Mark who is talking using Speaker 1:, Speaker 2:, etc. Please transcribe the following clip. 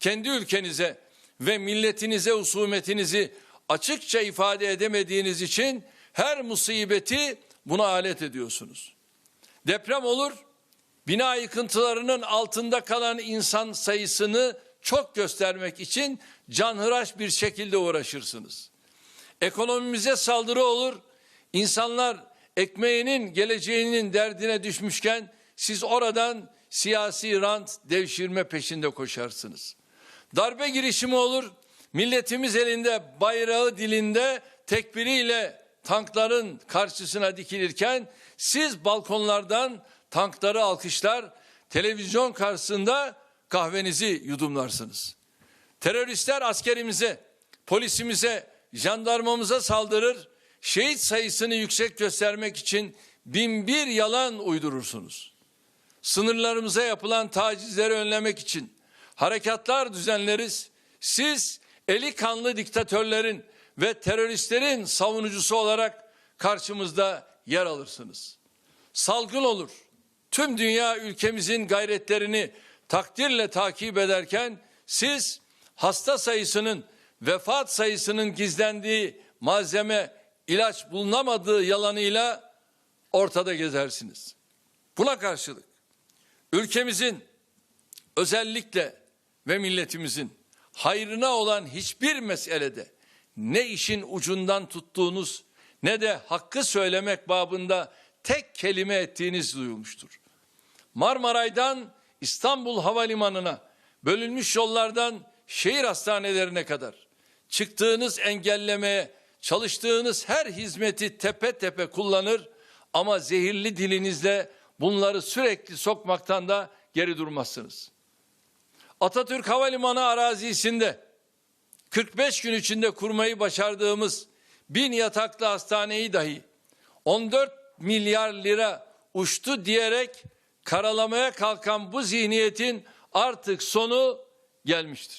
Speaker 1: kendi ülkenize ve milletinize husumetinizi açıkça ifade edemediğiniz için her musibeti buna alet ediyorsunuz. Deprem olur, bina yıkıntılarının altında kalan insan sayısını çok göstermek için canhıraş bir şekilde uğraşırsınız. Ekonomimize saldırı olur, insanlar ekmeğinin geleceğinin derdine düşmüşken siz oradan siyasi rant devşirme peşinde koşarsınız. Darbe girişimi olur, milletimiz elinde bayrağı dilinde tekbiriyle tankların karşısına dikilirken siz balkonlardan tankları alkışlar, televizyon karşısında kahvenizi yudumlarsınız. Teröristler askerimize, polisimize, jandarmamıza saldırır, şehit sayısını yüksek göstermek için bin bir yalan uydurursunuz. Sınırlarımıza yapılan tacizleri önlemek için harekatlar düzenleriz. Siz eli kanlı diktatörlerin ve teröristlerin savunucusu olarak karşımızda yer alırsınız. Salgın olur. Tüm dünya ülkemizin gayretlerini takdirle takip ederken siz hasta sayısının vefat sayısının gizlendiği malzeme ilaç bulunamadığı yalanıyla ortada gezersiniz. Buna karşılık ülkemizin özellikle ve milletimizin hayrına olan hiçbir meselede ne işin ucundan tuttuğunuz ne de hakkı söylemek babında tek kelime ettiğiniz duyulmuştur. Marmaray'dan İstanbul Havalimanı'na, bölünmüş yollardan şehir hastanelerine kadar çıktığınız engellemeye, çalıştığınız her hizmeti tepe tepe kullanır ama zehirli dilinizle bunları sürekli sokmaktan da geri durmazsınız. Atatürk Havalimanı arazisinde 45 gün içinde kurmayı başardığımız bin yataklı hastaneyi dahi 14 milyar lira uçtu diyerek karalamaya kalkan bu zihniyetin artık sonu gelmiştir.